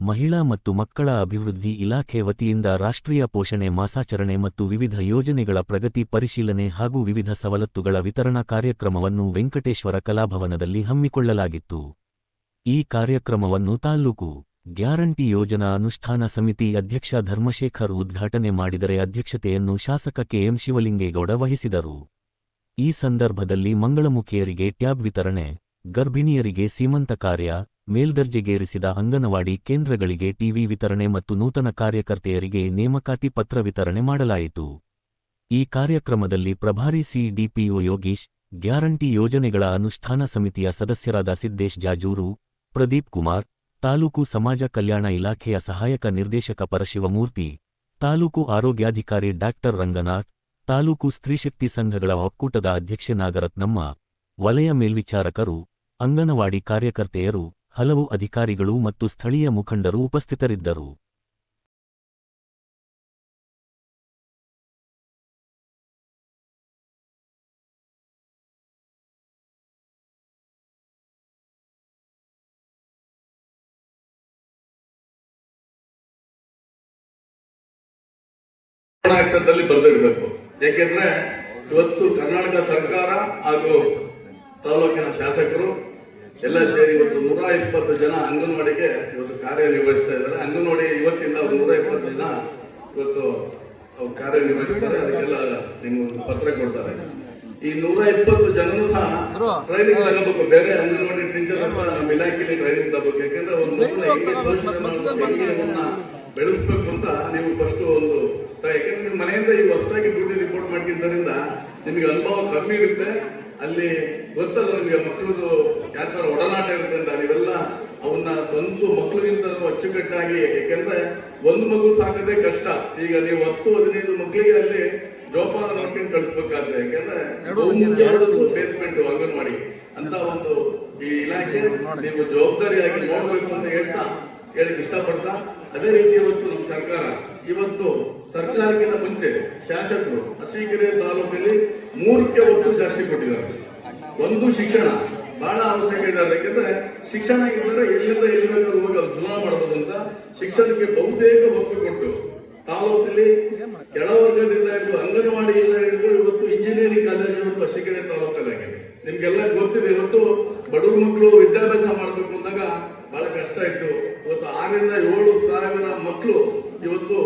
ಮಹಿಳಾ ಮತ್ತು ಮಕ್ಕಳ ಅಭಿವೃದ್ಧಿ ಇಲಾಖೆ ವತಿಯಿಂದ ರಾಷ್ಟ್ರೀಯ ಪೋಷಣೆ ಮಾಸಾಚರಣೆ ಮತ್ತು ವಿವಿಧ ಯೋಜನೆಗಳ ಪ್ರಗತಿ ಪರಿಶೀಲನೆ ಹಾಗೂ ವಿವಿಧ ಸವಲತ್ತುಗಳ ವಿತರಣಾ ಕಾರ್ಯಕ್ರಮವನ್ನು ವೆಂಕಟೇಶ್ವರ ಕಲಾಭವನದಲ್ಲಿ ಹಮ್ಮಿಕೊಳ್ಳಲಾಗಿತ್ತು. ಈ ಕಾರ್ಯಕ್ರಮವನ್ನು ತಾಲ್ಲೂಕು ಗ್ಯಾರಂಟಿ ಯೋಜನಾ ಅನುಷ್ಠಾನ ಸಮಿತಿ ಅಧ್ಯಕ್ಷ ಧರ್ಮಶೇಖರ್ ಉದ್ಘಾಟನೆ ಮಾಡಿದರೆ ಅಧ್ಯಕ್ಷತೆಯನ್ನು ಶಾಸಕ ಕೆಎಂ ಶಿವಲಿಂಗೇಗೌಡ ವಹಿಸಿದರು. ಈ ಸಂದರ್ಭದಲ್ಲಿ ಮಂಗಳಮುಖಿಯರಿಗೆ ಟ್ಯಾಬ್ ವಿತರಣೆ, ಗರ್ಭಿಣಿಯರಿಗೆ ಸೀಮಂತ ಕಾರ್ಯ ಮೇಲ್ದರ್ಜೆಗೇರಿಸಿದ ಅಂಗನವಾಡಿ ಕೇಂದ್ರಗಳಿಗೆ ಟಿವಿ ವಿತರಣೆ ಮತ್ತು ನೂತನ ಕಾರ್ಯಕರ್ತೆಯರಿಗೆ ನೇಮಕಾತಿ ಪತ್ರ ವಿತರಣೆ ಮಾಡಲಾಯಿತು. ಈ ಕಾರ್ಯಕ್ರಮದಲ್ಲಿ ಪ್ರಭಾರಿ ಸಿಡಿಪಿಒ ಯೋಗೀಶ್, ಗ್ಯಾರಂಟಿ ಯೋಜನೆಗಳ ಅನುಷ್ಠಾನ ಸಮಿತಿಯ ಸದಸ್ಯರಾದ ಸಿದ್ದೇಶ್ ಜಾಜೂರು, ಪ್ರದೀಪ್ ಕುಮಾರ್, ತಾಲೂಕು ಸಮಾಜ ಕಲ್ಯಾಣ ಇಲಾಖೆಯ ಸಹಾಯಕ ನಿರ್ದೇಶಕ ಪರಶಿವಮೂರ್ತಿ, ತಾಲೂಕು ಆರೋಗ್ಯಾಧಿಕಾರಿ ಡಾಕ್ಟರ್ ರಂಗನಾಥ್, ತಾಲೂಕು ಸ್ತ್ರೀಶಕ್ತಿ ಸಂಘಗಳ ಒಕ್ಕೂಟದ ಅಧ್ಯಕ್ಷ ನಾಗರತ್ನಮ್ಮ, ವಲಯ ಮೇಲ್ವಿಚಾರಕರು, ಅಂಗನವಾಡಿ ಕಾರ್ಯಕರ್ತೆಯರು ಹಲವು ಅಧಿಕಾರಿಗಳು ಮತ್ತು ಸ್ಥಳೀಯ ಮುಖಂಡರು ಉಪಸ್ಥಿತರಿದ್ದರು. ಅಕ್ಷರದಲ್ಲಿ ಬರೆದಿರಬೇಕು. ಯಾಕೆಂದ್ರೆ ಇವತ್ತು ಕರ್ನಾಟಕ ಸರ್ಕಾರ ಹಾಗೂ ತಾಲೂಕಿನ ಶಾಸಕರು ಎಲ್ಲ ಸೇರಿ ಇವತ್ತು ನೂರ ಇಪ್ಪತ್ತು ಜನ ಅಂಗನವಾಡಿಗೆ ಇವತ್ತು ಕಾರ್ಯನಿರ್ವಹಿಸ್ತಾ ಇದ್ದಾರೆ. ಅಂಗನವಾಡಿ ಇವತ್ತಿಂದ ನೂರ ಇಪ್ಪತ್ತು ಜನ ಇವತ್ತು ಅವ್ರು ಕಾರ್ಯನಿರ್ವಹಿಸ್ತಾರೆ. ಅದಕ್ಕೆಲ್ಲ ನಿಮ್ಗೆ ಪತ್ರ ಕೊಡ್ತಾರೆ. ಈ ನೂರ ಇಪ್ಪತ್ತು ಜನನು ಸಹ ಟ್ರೈನಿಂಗ್ ತಗೋಬೇಕು. ಬೇರೆ ಅಂಗನವಾಡಿ ಟೀಚರ್ ಸಹ ನಮ್ಮ ಇಲಾಖೆಯಲ್ಲಿ ಟ್ರೈನಿಂಗ್ ತಗೋಬೇಕು. ಯಾಕಂದ್ರೆ ಒಂದು ಹೆಂಗೆ ಶೋಷಣೆ ಮಾಡ್ಬೇಕು ಹೆಂಗೆ ಅವನ್ನ ಬೆಳೆಸ್ಬೇಕು ಅಂತ ನೀವು ಫಸ್ಟ್ ಒಂದು ಯಾಕಂದ್ರೆ ನಿಮ್ಮ ಮನೆಯಿಂದ ಈ ಹೊಸದಾಗಿ ಡ್ಯೂಟಿ ರಿಪೋರ್ಟ್ ಮಾಡ್ಕಿದ್ದರಿಂದ ನಿಮಗೆ ಅನುಭವ ಕಮ್ಮಿ ಇರುತ್ತೆ. ಅಲ್ಲಿ ಗೊತ್ತಲ್ಲ ನಿಮಗೆ ಮಕ್ಕಳದು ಯಾವ ಒಡನಾಟ ಇರುತ್ತೆ ಅಂತ ನೀವೆಲ್ಲ ಅವನ್ನ ಸ್ವಂತ ಮಕ್ಕಳಿಗಿಂತ ಅಚ್ಚುಕಟ್ಟಾಗಿ ಯಾಕಂದ್ರೆ ಒಂದು ಮಗು ಸಾಕೋದೇ ಕಷ್ಟ. ಈಗ ನೀವು ಹತ್ತು ಹದಿನೈದು ಮಕ್ಕಳಿಗೆ ಅಲ್ಲಿ ಜೋಪಾನ ನೋಡ್ಕೊಂಡು ಕಳಿಸ್ಬೇಕಾದ್ರೆ ಯಾಕಂದ್ರೆ ಬೇಸ್ಮೆಂಟ್ ಅಂಗನವಾಡಿ. ಅಂತ ಒಂದು ಈ ಇಲಾಖೆ ನೀವು ಜವಾಬ್ದಾರಿಯಾಗಿ ನೋಡ್ಬೇಕು ಅಂತ ಹೇಳ್ತಾ ಹೇಳಕ್ ಇಷ್ಟಪಡ್ತಾ ಅದೇ ರೀತಿ ಇವತ್ತು ನಮ್ಮ ಸರ್ಕಾರ. ಇವತ್ತು ಸರ್ಕಾರಕ್ಕಿಂತ ಮುಂಚೆ ಶಾಸಕರು ಅರಸೀಕೆರೆ ತಾಲೂಕಲ್ಲಿ ಮೂರಕ್ಕೆ ಒತ್ತು ಜಾಸ್ತಿ ಕೊಟ್ಟಿದ್ದಾರೆ. ಒಂದು ಶಿಕ್ಷಣ ಬಹಳ ಅವಶ್ಯಕ ಇದೆ ಯಾಕಂದ್ರೆ ಶಿಕ್ಷಣ ಇದ್ದರೆ ಎಲ್ಲಿಂದ ಎಲ್ಲಿ ಬೇಕಾದ್ರೂ ಹೋಗಿ ಅವ್ರು ಜೀವನ ಮಾಡ್ಬೋದು ಅಂತ ಶಿಕ್ಷಣಕ್ಕೆ ಬಹುತೇಕ ಒತ್ತು ಕೊಟ್ಟು ತಾಲೂಕಲ್ಲಿ ಕೆಳವರ್ಗದಿಂದ ಹಿಡಿದು ಅಂಗನವಾಡಿಯಿಂದ ಹಿಡಿದು ಇವತ್ತು ಇಂಜಿನಿಯರಿಂಗ್ ಕಾಲೇಜು ಅರಸೀಕೆರೆ ತಾಲೂಕಲ್ಲಾಗಿದೆ ನಿಮ್ಗೆಲ್ಲ ಗೊತ್ತಿದೆ ಇವತ್ತು ಬಡವ್ರ ಮಕ್ಕಳು ವಿದ್ಯಾಭ್ಯಾಸ ಮಾಡ್ಬೇಕು ಅಂದಾಗ ಬಹಳ ಕಷ್ಟ ಇತ್ತು ಇವತ್ತು ಆರರಿಂದ ಏಳು ಸಾವಿರ ಮಕ್ಕಳು ಇವತ್ತು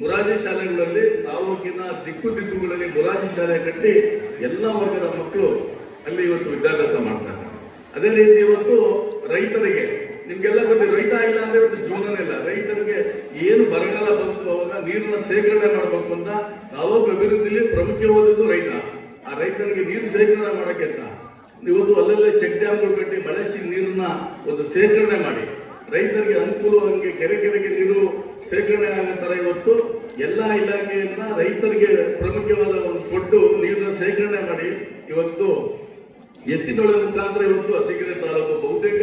ಮುರಾಜಿ ಶಾಲೆಗಳಲ್ಲಿ ತಾಲೂಕಿನ ದಿಕ್ಕು ದಿಕ್ಕುಗಳಲ್ಲಿ ಮುರಾಜಿ ಶಾಲೆ ಕಟ್ಟಿ ಎಲ್ಲ ವರ್ಗದ ಮಕ್ಕಳು ಅಲ್ಲಿ ಇವತ್ತು ವಿದ್ಯಾಭ್ಯಾಸ ಮಾಡ್ತಾರೆ ಅದೇ ರೀತಿ ಇವತ್ತು ರೈತರಿಗೆ ನಿಮ್ಗೆಲ್ಲ ಗೊತ್ತಿದೆ, ರೈತ ಇಲ್ಲ ಅಂದ್ರೆ ಇವತ್ತು ಜೀವನನೇ ಇಲ್ಲ. ರೈತರಿಗೆ ಏನು ಬರಗಾಲ ಬಂತು ಅವಾಗ ನೀರನ್ನ ಶೇಖರಣೆ ಮಾಡ್ಬೇಕು ಅಂತ ತಾಲೂಕು ಅಭಿವೃದ್ಧಿಲಿ ಪ್ರಮುಖವಾದದ್ದು ರೈತ. ಆ ರೈತರಿಗೆ ನೀರು ಶೇಖರಣೆ ಮಾಡಕ್ಕೆ ಅಂತ. ಇವತ್ತು ಅಲ್ಲಲ್ಲೇ ಚೆಕ್ ಡ್ಯಾಮ್ಗಳು ಕಟ್ಟಿ ಮಳೆ ನೀರನ್ನ ಒಂದು ಶೇಖರಣೆ ಮಾಡಿ. ರೈತರಿಗೆ ಅನುಕೂಲವಾಗಿ ಕೆರೆ ಕೆರೆಗೆ ನೀರು ಶೇಖರಣೆ ಆಗುತ್ತಾರೆ ತರ ಇವತ್ತು ಎಲ್ಲಾ ಇಲಾಖೆಯನ್ನ ರೈತರಿಗೆ ಪ್ರಮುಖವಾದ ಒಂದು ಕೊಟ್ಟು ನೀರನ್ನ ಶೇಖರಣೆ ಮಾಡಿ ಇವತ್ತು ಎತ್ತಿನೊಳ ಮುಖಾಂತರ ಇವತ್ತು ಅಸಿಕೆರೆ ತಾಲೂಕು ಬಹುತೇಕ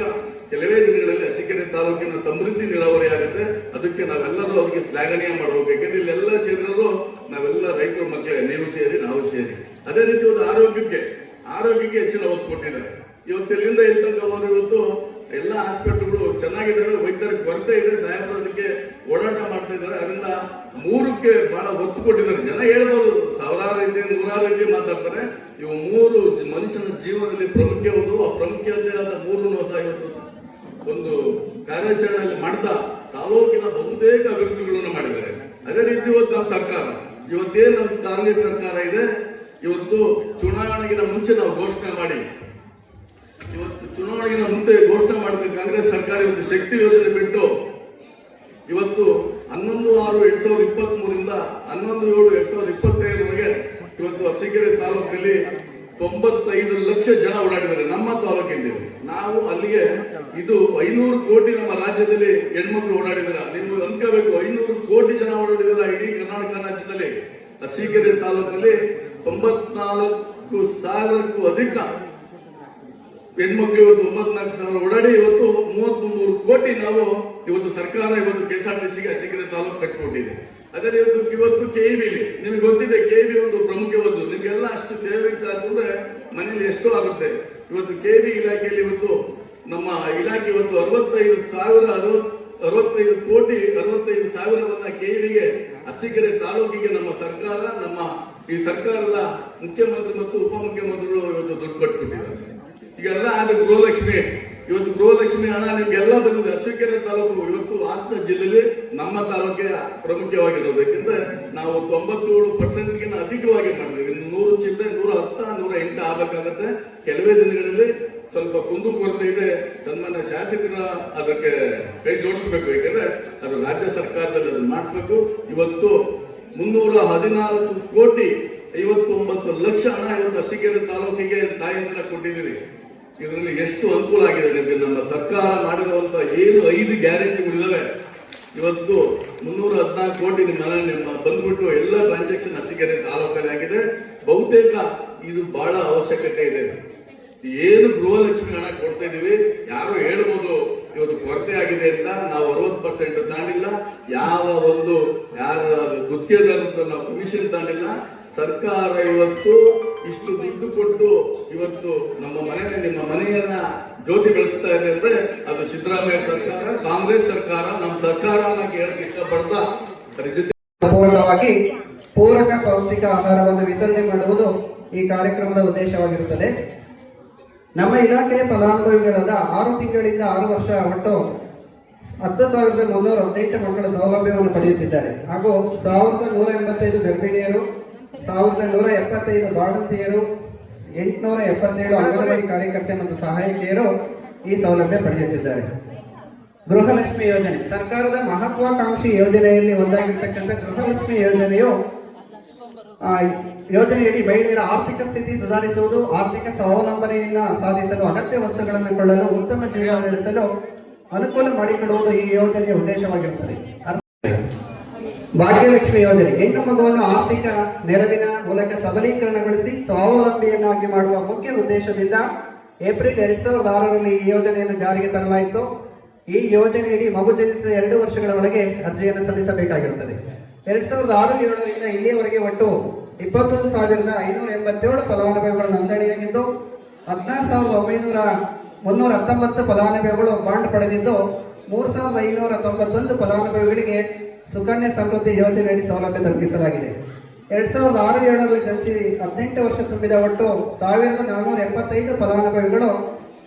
ಕೆಲವೇ ದಿನಗಳಲ್ಲಿ ಅಸಿಕೆರೆ ತಾಲೂಕಿನ ಸಮೃದ್ಧಿ ನೀರಾವರಿ ಆಗುತ್ತೆ. ಅದಕ್ಕೆ ನಾವೆಲ್ಲರೂ ಅವರಿಗೆ ಶ್ಲಾಘನೀಯ ಮಾಡಬೇಕು. ಯಾಕಂದ್ರೆ ಇಲ್ಲೆಲ್ಲ ಸೇರಿರೋರು ನಾವೆಲ್ಲ ರೈತರ, ಮಕ್ಕಳೇ, ನೀವು ಸೇರಿ, ನಾವು ಸೇರಿ. ಅದೇ ರೀತಿ ಒಂದು ಆರೋಗ್ಯಕ್ಕೆ ಆರೋಗ್ಯಕ್ಕೆ ಹೆಚ್ಚಿನ ಒತ್ತು ಕೊಟ್ಟಿದ್ದಾರೆ. ಇವತ್ತು ಎಲ್ಲಿಂದ ಎಲ್ಲಿ ತನಕ ಅವರು ಇವತ್ತು ಎಲ್ಲ ಹಾಸ್ಪಿಟಲ್ಗಳು ಚೆನ್ನಾಗಿದ್ದಾವೆ ವೈದ್ಯರ ಕೊರತೆ ಇದೆ. ಸಾಹೇಬರು ಅದಕ್ಕೆ ಓಡಾಟ ಮಾಡ್ತಾ ಇದ್ದಾರೆ. ಅದರಿಂದ ಮೂರಕ್ಕೆ ಬಹಳ ಒತ್ತು ಕೊಟ್ಟಿದ್ದಾರೆ. ಜನ ಹೇಳ್ಬೋದು, ಸಾವಿರಾರು ರೀತಿ, ನೂರಾರು ರೀತಿ ಮಾತಾಡ್ತಾರೆ. ಇವು ಮೂರು ಮನುಷ್ಯನ ಜೀವನದಲ್ಲಿ ಪ್ರಮುಖವಾದವು ಆ ಪ್ರಮುಖತೆ ಆದ ಮೂರು ಸಹ ಇವತ್ತು ಒಂದು ಕಾರ್ಯಾಚರಣೆಯಲ್ಲಿ ಮಾಡ್ತಾ ತಾಲೂಕಿನ ಬಹುತೇಕ ಅಭಿವೃದ್ಧಿಗಳನ್ನು ಮಾಡಿದ್ದಾರೆ. ಅದೇ ರೀತಿ ಇವತ್ತು ನಮ್ಮ ಸರ್ಕಾರ ಇವತ್ತೇನು ನಮ್ಮ ಕಾಂಗ್ರೆಸ್ ಸರ್ಕಾರ ಇದೆ. ಇವತ್ತು ಚುನಾವಣೆಗಿನ ಮುಂಚೆ ನಾವು ಘೋಷಣೆ ಮಾಡಿ, ಇವತ್ತು ಚುನಾವಣೆಗಿನ ಮುಂದೆ ಘೋಷಣೆ ಮಾಡಿದ ಕಾಂಗ್ರೆಸ್ ಸರ್ಕಾರ ಇವತ್ತು ಶಕ್ತಿ ಯೋಜನೆ ಬಿಟ್ಟು ಇವತ್ತು ಹನ್ನೊಂದು ಆರು ಎರಡ್ ಸಾವಿರದ ಇಪ್ಪತ್ತ್ ಮೂರಿಂದ ಹನ್ನೊಂದು ಏಳು ಎರಡ್ ಸಾವಿರದ ಇಪ್ಪತ್ತೈದರವರೆಗೆ ಇವತ್ತು ಅರಸೀಕೆರೆ ತಾಲೂಕಲ್ಲಿ ತೊಂಬತ್ತೈದು ಲಕ್ಷ ಜನ ಓಡಾಡಿದ್ದಾರೆ. ನಮ್ಮ ತಾಲೂಕಿಂದ ನಾವು ಅಲ್ಲಿಗೆ ಇದು ಐನೂರು ಕೋಟಿ ನಮ್ಮ ರಾಜ್ಯದಲ್ಲಿ ಹೆಣ್ಮಕ್ಳು ಓಡಾಡಿದಾರ ನೀವು ಅನ್ಕೋಬೇಕು, ಐನೂರು ಕೋಟಿ ಜನ ಓಡಾಡಿದಾರ ಇಡೀ ಕರ್ನಾಟಕ ರಾಜ್ಯದಲ್ಲಿ. ಸೀಗೆರೆ ತಾಲೂಕಲ್ಲಿ ತೊಂಬತ್ನಾಲ್ಕು ಸಾವಿರಕ್ಕೂ ಅಧಿಕ ಹೆಣ್ಮಕ್ಳು ಇವತ್ತು ಒಂಬತ್ನಾಲ್ಕು ಸಾವಿರ ಓಡಾಡಿ ಇವತ್ತು ಮೂವತ್ತ್ ಮೂರು ಕೋಟಿ ನಾವು ಇವತ್ತು ಸರ್ಕಾರ ಇವತ್ತು ಕೆಎಸ್ಆರ್ಟಿಸಿಗೆ ಎಸ್ ಆರ್ ಟಿ ಸಿಗೆ ಅಸಿಕೆರೆ ತಾಲೂಕು ಕಟ್ಟಿಕೊಟ್ಟಿದೆ. ಅದೇ ಇವತ್ತು ಇವತ್ತು ಕೆ ಬಿ ನಿಮ್ಗೆ ಗೊತ್ತಿದೆ ಕೆ ಬಿ ಒಂದು ಪ್ರಮುಖವಾದ್ದು. ನಿಮ್ಗೆಲ್ಲ ಅಷ್ಟು ಸೇವಿಂಗ್ಸ್ ಅಂದ್ರೆ ಮನೇಲಿ ಎಷ್ಟೋ ಆಗುತ್ತೆ. ಇವತ್ತು ಕೆ ಬಿ ಇಲಾಖೆಯಲ್ಲಿ ಇವತ್ತು ನಮ್ಮ ಇಲಾಖೆ ಇವತ್ತು ಅರವತ್ತೈದು ಸಾವಿರ ಅರವತ್ ಅರವತ್ತೈದು ಕೋಟಿ, ಅರವತ್ತೈದು ಸಾವಿರವನ್ನ ಕೆಇಬಿಗೆ ಅರಸೀಕೆರೆ ತಾಲೂಕಿಗೆ ನಮ್ಮ ಸರ್ಕಾರ, ನಮ್ಮ ಈ ಸರ್ಕಾರದ ಮುಖ್ಯಮಂತ್ರಿ ಮತ್ತು ಉಪಮುಖ್ಯಮಂತ್ರಿಗಳು ಇವತ್ತು ದುಡ್ಡು ಕೊಟ್ಬಿಟ್ಟಿದ್ದಾರೆ. ಈಗೆಲ್ಲ ಆದ್ರೆ ಗೃಹಲಕ್ಷ್ಮಿ ಇವತ್ತು ಗೃಹಲಕ್ಷ್ಮಿ ಹಣ ನಿಮ್ಗೆಲ್ಲ ಬಂದಿದೆ. ಅರಸೀಕೆರೆ ತಾಲೂಕು ಇವತ್ತು ಹಾಸನ ಜಿಲ್ಲೆಯಲ್ಲಿ ನಮ್ಮ ತಾಲೂಕೆ ಪ್ರಮುಖವಾಗಿರೋದು ಯಾಕಂದ್ರೆ ನಾವು ತೊಂಬತ್ತೇಳು ಪರ್ಸೆಂಟ್ಗಿಂತ ಅಧಿಕವಾಗಿ ಮಾಡಿದ್ವಿ ನೂರು ಚಿಲ್ಲರೆ, ನೂರ ಹತ್ತ, ನೂರ ಎಂಟು ಆಗ್ಬೇಕಾಗತ್ತೆ. ಕೆಲವೇ ದಿನಗಳಲ್ಲಿ ಸ್ವಲ್ಪ ಕುಂದು ಕೊರತೆ ಇದೆ. ಸನ್ಮಾನ್ಯ ಶಾಸಕರ ಅದಕ್ಕೆ ಕೈ ಜೋಡಿಸ್ಬೇಕು. ಯಾಕಂದ್ರೆ ಅದು ರಾಜ್ಯ ಸರ್ಕಾರದಲ್ಲಿ ಅದನ್ನ ಮಾಡಿಸ್ಬೇಕು. ಇವತ್ತು ಮುನ್ನೂರ ಹದಿನಾಲ್ಕು ಕೋಟಿ ಐವತ್ತೊಂಬತ್ತು ಲಕ್ಷ ಹಣ ಇವತ್ತು ಅರಸೀಕೆರೆ ತಾಲೂಕಿಗೆ ತಾಯಿಯಿಂದ ಕೊಟ್ಟಿದ್ದೀರಿ. ಇದರಲ್ಲಿ ಎಷ್ಟು ಅನುಕೂಲ ಆಗಿದೆ ನಿಮಗೆ? ನಮ್ಮ ಸರ್ಕಾರ ಮಾಡಿರುವಂತಹ ಏನು ಐದು ಗ್ಯಾರಂಟಿಗಳಿದಾವೆ ಇವತ್ತು ಮುನ್ನೂರ ಹದಿನಾಲ್ಕು ಕೋಟಿ ನಿಮ್ಮ ನಿಮ್ಮ ಬಂದ್ಬಿಟ್ಟು ಎಲ್ಲ ಟ್ರಾನ್ಸಾಕ್ಷನ್ ಅರಸೀಕೆರೆ ತಾಲೂಕಲ್ಲಿ ಆಗಿದೆ. ಬಹುತೇಕ ಇದು ಬಹಳ ಅವಶ್ಯಕತೆ ಇದೆ. ಏನು ಗೃಹಲಕ್ಷ್ಮಿ ಹಣ ಕೊಡ್ತಾ ಇದೀವಿ? ಯಾರು ಹೇಳ್ಬೋದು ಇವತ್ತು ಕೊರತೆ ಆಗಿದೆ ಅಂತ. ನಾವು ಅರವತ್ತು ಪರ್ಸೆಂಟ್ ತಾಂಡಿಲ್ಲ. ಯಾವ ಒಂದು ಯಾರ ಗುತ್ತಿಗೆದಾರ ನಾವು ಕಮಿಷನ್ ತಾಂಡಿಲ್ಲ. ಸರ್ಕಾರ ಇವತ್ತು ಇಷ್ಟು ದುಡ್ಡು ಕೊಟ್ಟು ಇವತ್ತು ನಮ್ಮ ಮನೆ, ನಿಮ್ಮ ಮನೆಯನ್ನ ಜ್ಯೋತಿ ಬೆಳೆಸ್ತಾ ಇದೆ ಅಂದ್ರೆ ಅದು ಸಿದ್ದರಾಮಯ್ಯ ಸರ್ಕಾರ, ಕಾಂಗ್ರೆಸ್ ಸರ್ಕಾರ ನಮ್ಮ ಸರ್ಕಾರ ಅನ್ನೋಕೆ ಹೇಳಕ್ ಇಷ್ಟಪಡ್ತಾ ಪೂರಕವಾಗಿ ಪೂರಕ ಪೌಷ್ಟಿಕ ಆಹಾರವನ್ನು ವಿತರಣೆ ಮಾಡುವುದು ಈ ಕಾರ್ಯಕ್ರಮದ ಉದ್ದೇಶವಾಗಿರುತ್ತದೆ. ನಮ್ಮ ಇಲಾಖೆಯ ಫಲಾನುಭವಿಗಳಾದ ಆರು ತಿಂಗಳಿಂದ ಆರು ವರ್ಷ ಒಟ್ಟು ಹತ್ತು ಸಾವಿರದ ಮುನ್ನೂರ ಹದಿನೆಂಟು ಮಕ್ಕಳ ಸೌಲಭ್ಯವನ್ನು ಪಡೆಯುತ್ತಿದ್ದಾರೆ. ಹಾಗೂ ಸಾವಿರದ ನೂರ ಎಂಬತ್ತೈದು ಗರ್ಭಿಣಿಯರು ಸಾವಿರದ ನೂರ ಎಪ್ಪತ್ತೈದು ಬಾಣಂತಿಯರು, ಎಂಟುನೂರ ಎಪ್ಪತ್ತೇಳು ಅಂಗನವಾಡಿ ಕಾರ್ಯಕರ್ತೆ ಮತ್ತು ಸಹಾಯಕಿಯರು ಈ ಸೌಲಭ್ಯ ಪಡೆಯುತ್ತಿದ್ದಾರೆ. ಗೃಹಲಕ್ಷ್ಮಿ ಯೋಜನೆ, ಸರ್ಕಾರದ ಮಹತ್ವಾಕಾಂಕ್ಷಿ ಯೋಜನೆಯಲ್ಲಿ ಒಂದಾಗಿರ್ತಕ್ಕಂಥ ಗೃಹಲಕ್ಷ್ಮಿ ಯೋಜನೆಯು ಯೋಜನೆಯಡಿ ಮಹಿಳೆಯರ ಆರ್ಥಿಕ ಸ್ಥಿತಿ ಸುಧಾರಿಸುವುದು, ಆರ್ಥಿಕ ಸ್ವಾವಲಂಬನೆಯನ್ನ ಸಾಧಿಸಲು, ಅಗತ್ಯ ವಸ್ತುಗಳನ್ನು ಕೊಳ್ಳಲು, ಉತ್ತಮ ಜೀವನ ನಡೆಸಲು ಅನುಕೂಲ ಮಾಡಿಕೊಡುವುದು ಈ ಯೋಜನೆಯ ಉದ್ದೇಶವಾಗಿರುತ್ತದೆ. ಭಾಗ್ಯಲಕ್ಷ್ಮಿ ಯೋಜನೆ. ಹೆಣ್ಣು ಮಗುವನ್ನು ಆರ್ಥಿಕ ನೆರವಿನ ಮೂಲಕ ಸಬಲೀಕರಣಗೊಳಿಸಿ ಸ್ವಾವಲಂಬಿಯನ್ನಾಗಿ ಮಾಡುವ ಮುಖ್ಯ ಉದ್ದೇಶದಿಂದ ಏಪ್ರಿಲ್ ಎರಡ್ ಸಾವಿರದ ಆರರಲ್ಲಿ ಈ ಯೋಜನೆಯನ್ನು ಜಾರಿಗೆ ತರಲಾಯಿತು. ಈ ಯೋಜನೆಯಡಿ ಮಗು ಜನಿಸಿದ ಎರಡು ವರ್ಷಗಳ ಒಳಗೆ ಅರ್ಜಿಯನ್ನು ಸಲ್ಲಿಸಬೇಕಾಗಿರುತ್ತದೆ. ಎರಡ್ ಸಾವಿರದ ಆರು ಏಳರಿಂದ ಇಲ್ಲಿಯವರೆಗೆ ಒಟ್ಟು ಇಪ್ಪತ್ತೊಂದು ಸಾವಿರದ ಐನೂರ ಎಂಬತ್ತೇಳು ಫಲಾನುಭವಿಗಳು ನೋಂದಣಿಯಾಗಿದ್ದು, ಹದಿನಾರು ಸಾವಿರದ ಒಂಬೈನೂರ ಮುನ್ನೂರ ಹತ್ತೊಂಬತ್ತು ಫಲಾನುಭವಿಗಳು ಬಾಂಡ್ ಪಡೆದಿದ್ದು, ಮೂರು ಸಾವಿರದ ಐನೂರ ತೊಂಬತ್ತೊಂದು ಫಲಾನುಭವಿಗಳಿಗೆ ಸುಕನ್ಯಾ ಸಮೃದ್ಧಿ ಯೋಜನೆಯಡಿ ಸೌಲಭ್ಯ ತಲುಪಿಸಲಾಗಿದೆ. ಎರಡ್ ಸಾವಿರದ ಆರು ಏಳರಲ್ಲಿ ಜನಿಸಿ ಹದಿನೆಂಟು ವರ್ಷ ತುಂಬಿದ ಒಟ್ಟು ಸಾವಿರದ ನಾನ್ನೂರ ಎಪ್ಪತ್ತೈದು ಫಲಾನುಭವಿಗಳು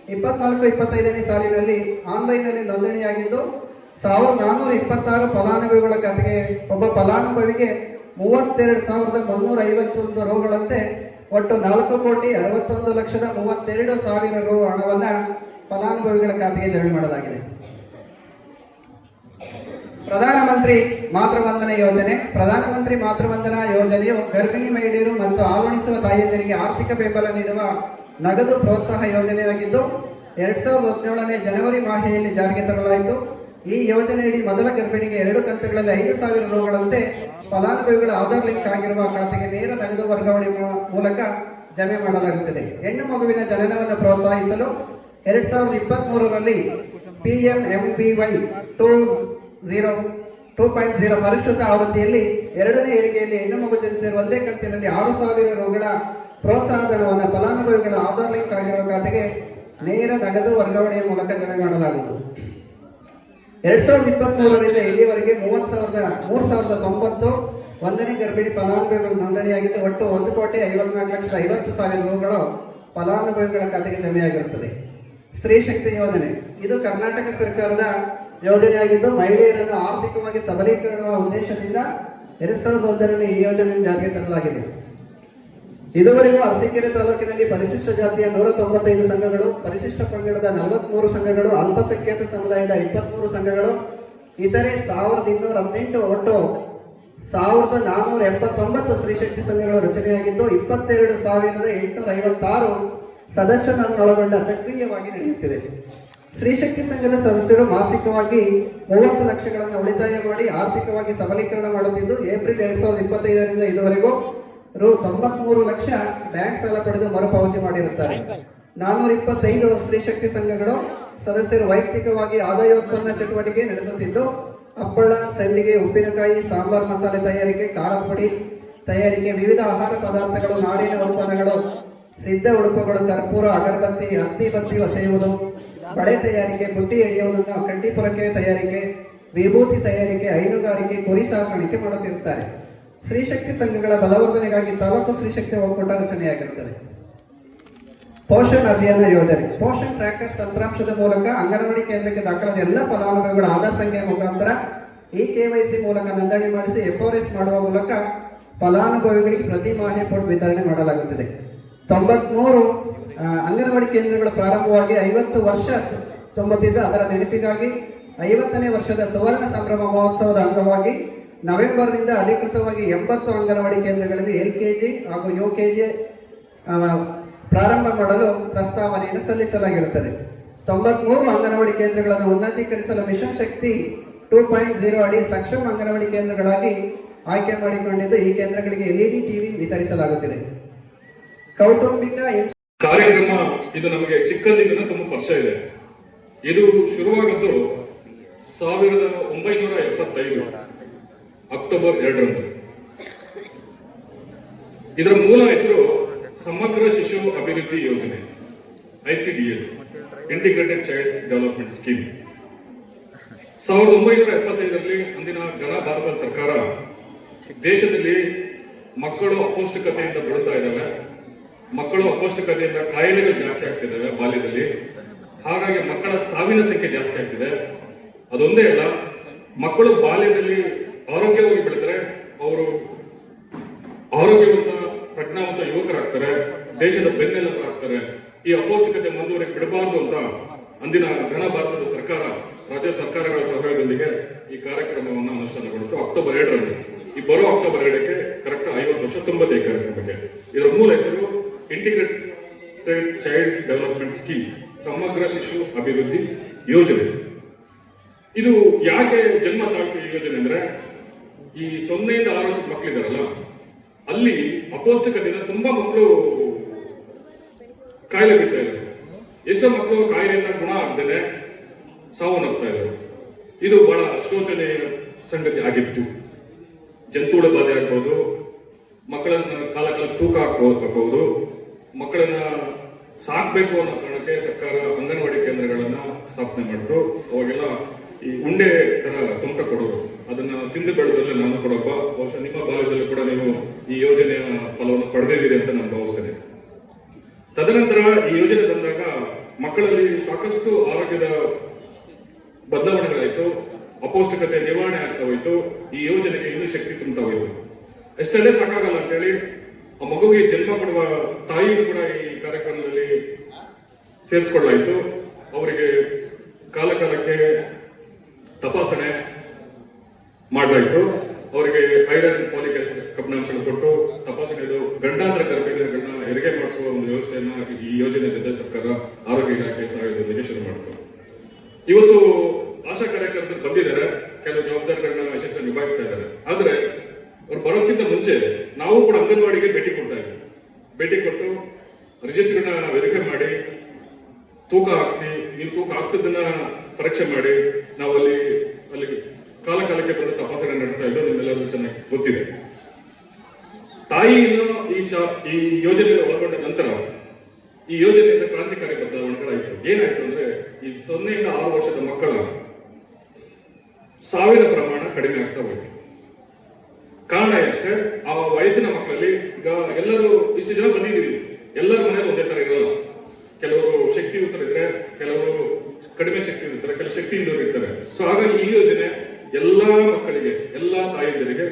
ಇಪ್ಪತ್ನಾಲ್ಕು, ಇಪ್ಪತ್ತೈದನೇ ಸಾಲಿನಲ್ಲಿ ಆನ್ಲೈನ್ನಲ್ಲಿ ನೋಂದಣಿಯಾಗಿದ್ದು, ಸಾವಿರದ ನಾನ್ನೂರ ಇಪ್ಪತ್ತಾರು ಫಲಾನುಭವಿಗಳ ಖಾತೆಗೆ ಒಬ್ಬ ಫಲಾನುಭವಿಗೆ ಮೂವತ್ತೆರಡು ಸಾವಿರದ ಮುನ್ನೂರ ಐವತ್ತೊಂದು ರೋಗಳಂತೆ ಒಟ್ಟು ನಾಲ್ಕು ಕೋಟಿ ಅರವತ್ತೊಂದು ಲಕ್ಷದ ಮೂವತ್ತೆರಡು ಸಾವಿರ ರು ಹಣವನ್ನು ಫಲಾನುಭವಿಗಳ ಖಾತೆಗೆ ಜಮೆ ಮಾಡಲಾಗಿದೆ. ಪ್ರಧಾನಮಂತ್ರಿ ಮಾತೃವಂದನಾ ಯೋಜನೆ, ಪ್ರಧಾನಮಂತ್ರಿ ಮಾತೃವಂದನಾ ಯೋಜನೆಯು ಗರ್ಭಿಣಿ ಮಹಿಳೆಯರು ಮತ್ತು ಹಾಲುಣಿಸುವ ತಾಯಂದಿರಿಗೆ ಆರ್ಥಿಕ ಬೆಂಬಲ ನೀಡುವ ನಗದು ಪ್ರೋತ್ಸಾಹ ಯೋಜನೆಯಾಗಿದ್ದು, ಎರಡ್ ಸಾವಿರದ ಹದಿನೇಳನೇ ಜನವರಿ ಮಾಹೆಯಲ್ಲಿ ಜಾರಿಗೆ ತರಲಾಯಿತು. ಈ ಯೋಜನೆಯಡಿ ಮೊದಲ ಗರ್ಭಿಣಿಗೆ ಎರಡು ಕಂತುಗಳಲ್ಲಿ ಐದು ಸಾವಿರ ರೂಗಳಂತೆ ಫಲಾನುಭವಿಗಳ ಆಧಾರ್ ಲಿಂಕ್ ಆಗಿರುವ ಖಾತೆಗೆ ನೇರ ನಗದು ವರ್ಗಾವಣೆ ಮೂಲಕ ಜಮೆ ಮಾಡಲಾಗುತ್ತದೆ. ಹೆಣ್ಣು ಮಗುವಿನ ಜನನವನ್ನು ಪ್ರೋತ್ಸಾಹಿಸಲು ಎರಡ್ ಸಾವಿರದ ಇಪ್ಪತ್ತ್ ಮೂರರಲ್ಲಿ Y two zero two point zero ಪರಿಷ್ಕೃತ ಆವೃತ್ತಿಯಲ್ಲಿ ಎರಡನೇ ಹೆರಿಗೆಯಲ್ಲಿ ಹೆಣ್ಣು ಮಗು ಜನಿಸಿರುವ ಒಂದೇ ಕಂತಿನಲ್ಲಿ ಆರು ಸಾವಿರ ರೂಗಳ ಪ್ರೋತ್ಸಾಹ ಧನವನ್ನು ಫಲಾನುಭವಿಗಳ ಆಧಾರ್ ಲಿಂಕ್ ಆಗಿರುವ ಖಾತೆಗೆ ನೇರ ನಗದು ವರ್ಗಾವಣೆಯ ಮೂಲಕ ಜಮೆ ಮಾಡಲಾಗುವುದು. ಎರಡ್ ಸಾವಿರದ ಇಪ್ಪತ್ತ್ ಮೂರರಿಂದ ಇಲ್ಲಿವರೆಗೆ ಮೂವತ್ ಸಾವಿರದ, ಮೂರ್ ಸಾವಿರದ ತೊಂಬತ್ತು ಒಂದನೇ ಗರ್ಭಿಣಿ ಫಲಾನುಭವಿಗಳು ನೋಂದಣಿಯಾಗಿದ್ದು ಒಟ್ಟು ಒಂದು ಕೋಟಿ ಐವತ್ನಾಲ್ಕು ಲಕ್ಷದ ಐವತ್ತು ಸಾವಿರ ರೂಗಳು ಫಲಾನುಭವಿಗಳ ಖಾತೆಗೆ ಜಮೆಯಾಗಿರುತ್ತದೆ. ಸ್ತ್ರೀ ಶಕ್ತಿ ಯೋಜನೆ. ಇದು ಕರ್ನಾಟಕ ಸರ್ಕಾರದ ಯೋಜನೆಯಾಗಿದ್ದು ಮಹಿಳೆಯರನ್ನು ಆರ್ಥಿಕವಾಗಿ ಸಬಲೀಕರಣ ಉದ್ದೇಶದಿಂದ ಎರಡ್ ಸಾವಿರದ ಒಂದರಲ್ಲಿ ಈ ಯೋಜನೆ ಜಾರಿಗೆ ತರಲಾಗಿದೆ. ಇದುವರೆಗೂ ಅರಸೀಕೆರೆ ತಾಲೂಕಿನಲ್ಲಿ ಪರಿಶಿಷ್ಟ ಜಾತಿಯ ನೂರ ತೊಂಬತ್ತೈದು ಸಂಘಗಳು, ಪರಿಶಿಷ್ಟ ಪಂಗಡದ ನಲವತ್ಮೂರು ಸಂಘಗಳು, ಅಲ್ಪಸಂಖ್ಯಾತ ಸಮುದಾಯದ ಇಪ್ಪತ್ಮೂರು ಸಂಘಗಳು, ಇತರೆ ಸಾವಿರದ ಇನ್ನೂರ ಹದಿನೆಂಟು ಒಟ್ಟು ಸಾವಿರದ ನಾನೂರ ಎಪ್ಪತ್ತೊಂಬತ್ತು ಸ್ತ್ರೀಶಕ್ತಿ ಸಂಘಗಳು ರಚನೆಯಾಗಿದ್ದು, ಇಪ್ಪತ್ತೆರಡು ಸಾವಿರದ ಎಂಟುನೂರ ಐವತ್ತಾರು ಸದಸ್ಯರನ್ನೊಳಗೊಂಡ ಸಕ್ರಿಯವಾಗಿ ನಡೆಯುತ್ತಿದೆ. ಸ್ತ್ರೀಶಕ್ತಿ ಸಂಘದ ಸದಸ್ಯರು ಮಾಸಿಕವಾಗಿ ಮೂವತ್ತು ಲಕ್ಷಗಳನ್ನು ಉಳಿತಾಯ ಮಾಡಿ ಆರ್ಥಿಕವಾಗಿ ಸಬಲೀಕರಣ ಮಾಡುತ್ತಿದ್ದು, ಏಪ್ರಿಲ್ ಎರಡ್ ಸಾವಿರದ ಇಪ್ಪತ್ತೈದರಿಂದ ಇದುವರೆಗೂ ರು ತೊಂಬತ್ಮೂರು ಲಕ್ಷ ಬ್ಯಾಂಕ್ ಸಾಲ ಪಡೆದು ಮರುಪಾವತಿ ಮಾಡಿರುತ್ತಾರೆ. ನಾನೂರ ಇಪ್ಪತ್ತೈದು ಸ್ತ್ರೀಶಕ್ತಿ ಸಂಘಗಳು ಸದಸ್ಯರು ವೈಯಕ್ತಿಕವಾಗಿ ಆದಾಯೋತ್ಪನ್ನ ಚಟುವಟಿಕೆ ನಡೆಸುತ್ತಿದ್ದು, ಹಪ್ಪಳ, ಸಂಡಿಗೆ, ಉಪ್ಪಿನಕಾಯಿ, ಸಾಂಬಾರ್ ಮಸಾಲೆ ತಯಾರಿಕೆ, ಖಾರದ ಪುಡಿ ತಯಾರಿಕೆ, ವಿವಿಧ ಆಹಾರ ಪದಾರ್ಥಗಳು, ನಾರಿನ ಉತ್ಪನ್ನಗಳು, ಸಿದ್ಧ ಉಡುಪುಗಳು, ಕರ್ಪೂರ, ಅಗರಬತ್ತಿ, ಹತ್ತಿ ಬತ್ತಿ ಹೊಸೆಯುವುದು ಬಳೆ ತಯಾರಿಕೆ ಬುಟ್ಟಿ ಎಳೆಯುವುದನ್ನು ಪೊರಕೆ ತಯಾರಿಕೆ, ವಿಭೂತಿ ತಯಾರಿಕೆ, ಹೈನುಗಾರಿಕೆ, ಕುರಿ ಸಾಕಾಣಿಕೆ ಮಾಡುತ್ತಿರುತ್ತಾರೆ. ಸ್ತ್ರೀಶಕ್ತಿ ಸಂಘಗಳ ಬಲವರ್ಧನೆಗಾಗಿ ತಾಲೂಕು ಸ್ತ್ರೀಶಕ್ತಿ ಒಕ್ಕೂಟ ರಚನೆಯಾಗಿರುತ್ತದೆ. ಪೋಷಣ್ ಅಭಿಯಾನ ಯೋಜನೆ. ಪೋಷಣ್ ಟ್ರ್ಯಾಕರ್ ತಂತ್ರಾಂಶದ ಮೂಲಕ ಅಂಗನವಾಡಿ ಕೇಂದ್ರಕ್ಕೆ ದಾಖಲಾದ ಎಲ್ಲ ಫಲಾನುಭವಿಗಳ ಆಧಾರ್ ಸಂಖ್ಯೆ ಮುಖಾಂತರ ಇ ಕೆವೈಸಿ ಮೂಲಕ ನೋಂದಣಿ ಮಾಡಿಸಿ ಎಫ್ಒಎಸ್ ಮಾಡುವ ಮೂಲಕ ಫಲಾನುಭವಿಗಳಿಗೆ ಪ್ರತಿ ಮಾಹೆ ಫುಡ್ ವಿತರಣೆ ಮಾಡಲಾಗುತ್ತದೆ. ತೊಂಬತ್ಮೂರು ಅಂಗನವಾಡಿ ಕೇಂದ್ರಗಳು ಪ್ರಾರಂಭವಾಗಿ ಐವತ್ತು ವರ್ಷ ತುಂಬುತ್ತಿದ್ದು ಅದರ ನೆನಪಿಗಾಗಿ ಐವತ್ತನೇ ವರ್ಷದ ಸುವರ್ಣ ಸಂಭ್ರಮ ಮಹೋತ್ಸವದ ಅಂಗವಾಗಿ ನವೆಂಬರ್ನಿಂದ ಅಧಿಕೃತವಾಗಿ ಎಂಬತ್ತು ಅಂಗನವಾಡಿ ಕೇಂದ್ರಗಳಲ್ಲಿ ಎಲ್ ಕೆಜಿ ಹಾಗೂ ಯು ಕೆಜಿ ಪ್ರಾರಂಭ ಮಾಡಲು ಪ್ರಸ್ತಾವನೆಯನ್ನು ಸಲ್ಲಿಸಲಾಗಿರುತ್ತದೆ. ತೊಂಬತ್ಮೂರು ಅಂಗನವಾಡಿ ಕೇಂದ್ರಗಳನ್ನು ಉನ್ನತೀಕರಿಸಲು Mission Shakti two point zero ಅಡಿ ಸಕ್ಷಮ ಅಂಗನವಾಡಿ ಕೇಂದ್ರಗಳಾಗಿ ಆಯ್ಕೆ ಮಾಡಿಕೊಂಡಿದ್ದು ಈ ಕೇಂದ್ರಗಳಿಗೆ ಎಲ್ಇಡಿ ಟಿವಿ ವಿತರಿಸಲಾಗುತ್ತಿದೆ. ಕೌಟುಂಬಿಕ ಕಾರ್ಯಕ್ರಮ, ಇದು ನಮಗೆ ಚಿಕ್ಕಂದಿನಿಂದ ತುಂಬಾ ಪರಿಚಯ ಇದೆ. ಇದು ಶುರುವಾಗಿದ್ದು ಸಾವಿರದ ಒಂಬೈನೂರ ಎಪ್ಪತ್ತೈದು, ಅಕ್ಟೋಬರ್ ಎರಡರಂದು. ಇದರ ಮೂಲ ಹೆಸರು ಸಮಗ್ರ ಶಿಶು ಅಭಿವೃದ್ಧಿ ಯೋಜನೆ ICDS integrated child development scheme ಸಾವಿರದ ಒಂಬೈನೂರ ಎಪ್ಪತ್ತೈದರಲ್ಲಿ ಅಂದಿನ ಘನ ಭಾರತ ಸರ್ಕಾರ ದೇಶದಲ್ಲಿ ಮಕ್ಕಳು ಅಪೌಷ್ಟಿಕತೆಯಿಂದ ಬಳಲ್ತಾ ಇದ್ದಾವೆ. ಮಕ್ಕಳು ಅಪೌಷ್ಟಿಕತೆಯಿಂದ ಕಾಯಿಲೆಗಳು ಜಾಸ್ತಿ ಆಗ್ತಿದ್ದಾವೆ ಬಾಲ್ಯದಲ್ಲಿ. ಹಾಗಾಗಿ ಮಕ್ಕಳ ಸಾವಿನ ಸಂಖ್ಯೆ ಜಾಸ್ತಿ ಆಗ್ತಿದೆ. ಅದೊಂದೇ ಅಲ್ಲ, ಮಕ್ಕಳು ಬಾಲ್ಯದಲ್ಲಿ ಆರೋಗ್ಯವಾಗಿ ಬೆಳೆದರೆ ಅವರು ಆರೋಗ್ಯವಂತ, ಪ್ರಜ್ಞಾವಂತ ಯುವಕರಾಗ್ತಾರೆ, ದೇಶದ ಬೆನ್ನೆಲುಬರಾಗ್ತಾರೆ ಈ ಅಪೌಷ್ಟಿಕತೆ ಮುಂದುವರೆಗೆ ಬಿಡಬಾರದು ಅಂತ ಅಂದಿನ ಘನ ಭಾರತದ ಸರ್ಕಾರ, ರಾಜ್ಯ ಸರ್ಕಾರಗಳ ಸಹಯೋಗದೊಂದಿಗೆ ಈ ಕಾರ್ಯಕ್ರಮವನ್ನು ಅನುಷ್ಠಾನಗೊಳಿಸಿತು ಅಕ್ಟೋಬರ್ ಎರಡರಲ್ಲಿ ಈ ಬರೋ ಅಕ್ಟೋಬರ್ ಎರಡಕ್ಕೆ ಕರೆಕ್ಟ್ ಐವತ್ತು ವರ್ಷ ಈ ಕಾರ್ಯಕ್ರಮಕ್ಕೆ. ಇದರ ಮೂಲ ಹೆಸರು ಇಂಟಿಗ್ರೇಟೆಡ್ ಚೈಲ್ಡ್ ಡೆವಲಪ್ಮೆಂಟ್ ಸ್ಕೀಮ್ ಸಮಗ್ರ ಶಿಶು ಅಭಿವೃದ್ಧಿ ಯೋಜನೆ. ಇದು ಯಾಕೆ ಜನ್ಮ ತಾಳ್ತು ಯೋಜನೆ ಅಂದ್ರೆ, ಈ ಸೊನ್ನೆಯಿಂದ ಆರು ವರ್ಷದ ಮಕ್ಕಳಿದಾರಲ್ಲ ಅಲ್ಲಿ ಅಪೌಷ್ಟಿಕತೆಯಿಂದ ತುಂಬಾ ಮಕ್ಕಳು ಕಾಯಿಲೆ ಬಿಡ್ತಾ ಇದ್ದಾರೆ ಎಷ್ಟೋ ಮಕ್ಕಳು ಕಾಯಿಲೆಯಿಂದ ಗುಣ ಆಗದೇನೆ ಸಾವನ್ನಪ್ತಾ ಇದ್ದಾರೆ ಇದು ಬಹಳ ಶೋಚನೀಯ ಸಂಗತಿ ಆಗಿತ್ತು. ಜಂತುಳ ಬಾಧೆ ಆಗ್ಬೋದು ಮಕ್ಕಳನ್ನ ಕಾಲ ತೂಕ ಹಾಕಬಹುದು ಮಕ್ಕಳನ್ನ ಸಾಕ್ಬೇಕು ಅನ್ನೋ ಕಾರಣಕ್ಕೆ ಸರ್ಕಾರ ಅಂಗನವಾಡಿ ಕೇಂದ್ರಗಳನ್ನ ಸ್ಥಾಪನೆ ಮಾಡಿತು. ಅವಾಗೆಲ್ಲ ಈ ಉಂಡೆ ತರ ತುಂಟ ಕೊಡೋರು. ಅದನ್ನ ತಿಂದು ಬೆಳೆದಲ್ಲಿ ನಾನು ಕೊಡಪ್ಪ ಬಹುಶಃ ನಿಮ್ಮ ಬಾಲ್ಯದಲ್ಲಿ ಕೂಡ ನೀವು ಈ ಯೋಜನೆಯ ಫಲವನ್ನು ಪಡೆದಿದ್ದೀರಿ ಅಂತ ನಾನು ಭಾವಿಸ್ತೇನೆ. ತದನಂತರ ಈ ಯೋಜನೆ ಬಂದಾಗ ಮಕ್ಕಳಲ್ಲಿ ಸಾಕಷ್ಟು ಆರೋಗ್ಯದ ಬದಲಾವಣೆಗಳಾಯ್ತು. ಅಪೌಷ್ಟಿಕತೆ ನಿವಾರಣೆ ಆಗ್ತಾ ಹೋಯ್ತು. ಈ ಯೋಜನೆಗೆ ಇನ್ನೂ ಶಕ್ತಿ ತುಂಬ್ತಾ ಹೋಯ್ತು. ಅಷ್ಟಲ್ಲೇ ಸಾಕಾಗಲ್ಲ ಅಂತೇಳಿ ಆ ಮಗುವಿಗೆ ಜನ್ಮ ಕೊಡುವ ತಾಯಿಯು ಕೂಡ ಈ ಕಾರ್ಯಕ್ರಮದಲ್ಲಿ ಸೇರಿಸ್ಕೊಳ್ಳಾಯಿತು ಅವರಿಗೆ ಕಾಲ ಕಾಲಕ್ಕೆ ತಪಾಸಣೆ ಮಾಡಲಾಯಿತು. ಅವರಿಗೆ ಐರನ್ ಪಾಲಿಕ್ ಆಸಿಡ್ ಕಬ್ಬಿನಾಂಶಗಳು ಕೊಟ್ಟು ತಪಾಸಣೆದು ಗಂಡಾಂತರ ಗರ್ಭಿಣಿಯರನ್ನ ಹೆರಿಗೆ ಮಾಡಿಸುವ ಒಂದು ವ್ಯವಸ್ಥೆಯನ್ನ ಈ ಯೋಜನೆ ಜೊತೆ ಸರ್ಕಾರ ಆರೋಗ್ಯ ಇಲಾಖೆ ಸಹಾಯದೊಂದಿಗೆ ಶುರು ಮಾಡಿತು. ಇವತ್ತು ಆಶಾ ಕಾರ್ಯಕರ್ತರು ಬಂದಿದ್ದಾರೆ. ಕೆಲವು ಜವಾಬ್ದಾರಿಗಳನ್ನ ಯಶಸ್ವಿ ನಿಭಾಯಿಸ್ತಾ ಇದ್ದಾರೆ. ಆದ್ರೆ ಅವ್ರು ಬರೋದಕ್ಕಿಂತ ಮುಂಚೆ ನಾವು ಕೂಡ ಅಂಗನವಾಡಿಗೆ ಭೇಟಿ ಕೊಡ್ತಾ ಇದ್ವಿ. ಭೇಟಿ ಕೊಟ್ಟು ರಿಜಿಸ್ಟರ್ಗಳನ್ನ ವೆರಿಫೈ ಮಾಡಿ, ತೂಕ ಹಾಕ್ಸಿ, ನೀವು ತೂಕ ಹಾಕ್ಸಿದ್ದನ್ನ ಪರೀಕ್ಷೆ ಮಾಡಿ, ನಾವು ಅಲ್ಲಿ ಅಲ್ಲಿ ಕಾಲ ಕಾಲಕ್ಕೆ ಬಂದು ತಪಾಸಣೆ ನಡೆಸ್ತಾ ಇದ್ದು ನಿಮ್ಮೆಲ್ಲರೂ ಚೆನ್ನಾಗಿ ಗೊತ್ತಿದೆ. ತಾಯಿಯನ್ನು ಈ ಶಾ, ಈ ಯೋಜನೆಯನ್ನು ಒಳಗೊಂಡ ನಂತರ ಈ ಯೋಜನೆಯಿಂದ ಕ್ರಾಂತಿಕಾರಿ ಬದಲಾವಣೆಗಳಾಯಿತು. ಏನಾಯ್ತು ಅಂದ್ರೆ ಈ ಸೊನ್ನೆಯಿಂದ ಆರು ವರ್ಷದ ಮಕ್ಕಳ ಸಾವಿನ ಪ್ರಮಾಣ ಕಡಿಮೆ ಆಗ್ತಾ ಹೋಯ್ತು. ಕಾರಣ ಅಷ್ಟೇ ಆ ವಯಸ್ಸಿನ ಮಕ್ಕಳಲ್ಲಿ ಈಗ ಎಲ್ಲರೂ ಇಷ್ಟು ಜನ ಬಂದಿದ್ದೀವಿ. ಎಲ್ಲರ ಮನೇಲಿ ಒಂದೇ ತರ ಇರಲ್ಲ. ಕೆಲವರು ಶಕ್ತಿಯುತರಿದ್ರೆ ಕೆಲವರು ಕಡಿಮೆ ಶಕ್ತಿ ಇರ್ತಾರೆ ಕೆಲವು ಶಕ್ತಿಯಿಂದವರು ಇರ್ತಾರೆ. ಸೊ ಹಾಗಾಗಿ ಈ ಯೋಜನೆ ಎಲ್ಲಾ ಮಕ್ಕಳಿಗೆ, ಎಲ್ಲಾ ತಾಯಂದಿರಿಗೆ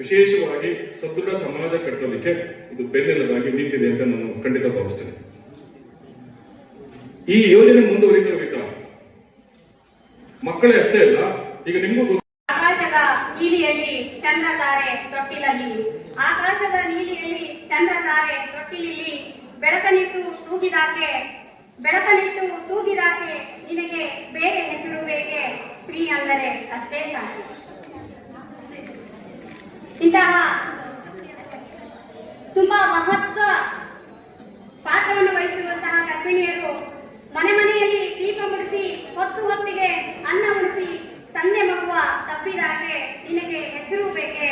ವಿಶೇಷವಾಗಿ ಸದೃಢ ಸಮಾಜ ಕಟ್ಟೋದಕ್ಕೆ ಇದು ಬೆನ್ನೆಲುಬಾಗಿ ನಿಂತಿದೆ ಅಂತ ನಾನು ಖಂಡಿತ ಭಾವಿಸ್ತೇನೆ. ಈ ಯೋಜನೆ ಮುಂದುವರಿತಾ ಮಕ್ಕಳೇ ಅಷ್ಟೇ ಅಲ್ಲ, ಈಗ ನಿಮಗೂ ನೀಲಿಯಲ್ಲಿ ಚಂದ್ರ ತಾರೆ ತೊಟ್ಟಿಲಲ್ಲಿ. ಆಕಾಶದ ನೀಲಿಯಲ್ಲಿ ಚಂದ್ರ ತಾರೆ ತೊಟ್ಟಿಲಲ್ಲಿ ಬೆಳಕನಿಟ್ಟು ತೂಗಿದಾಕೆ ಬೆಳಕನಿಟ್ಟು ತೂಗಿದಾಕೆ ನಿನಗೆ ಬೇರೆ ಹೆಸರು ಬೇಕೆ? ಸ್ತ್ರೀ ಅಂದರೆ ಅಷ್ಟೇ ಸಾಕು. ಇಂತಹ ತುಂಬಾ ಮಹತ್ವ ಪಾತ್ರವನ್ನು ವಹಿಸಿರುವಂತಹ ಗರ್ಭಿಣಿಯರು ಮನೆ ಮನೆಯಲ್ಲಿ ದೀಪ ಮುಡಿಸಿ, ಹೊತ್ತು ಹೊತ್ತಿಗೆ ಅನ್ನ ಉಣಿಸಿ ತಂದೆ ಮಗುವ ತಪ್ಪಿದಾಗೆ ನಿನಗೆ ಹೆಸರು ಬೇಕೆ?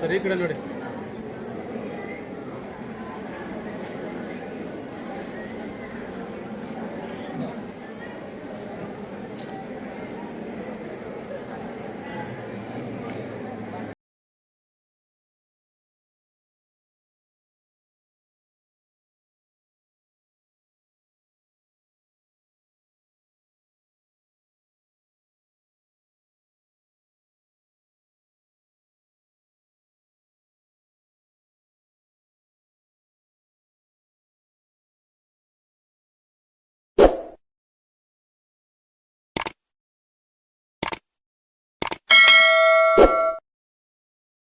ಸರಿ ಈ ಕಡೆ ನೋಡಿ.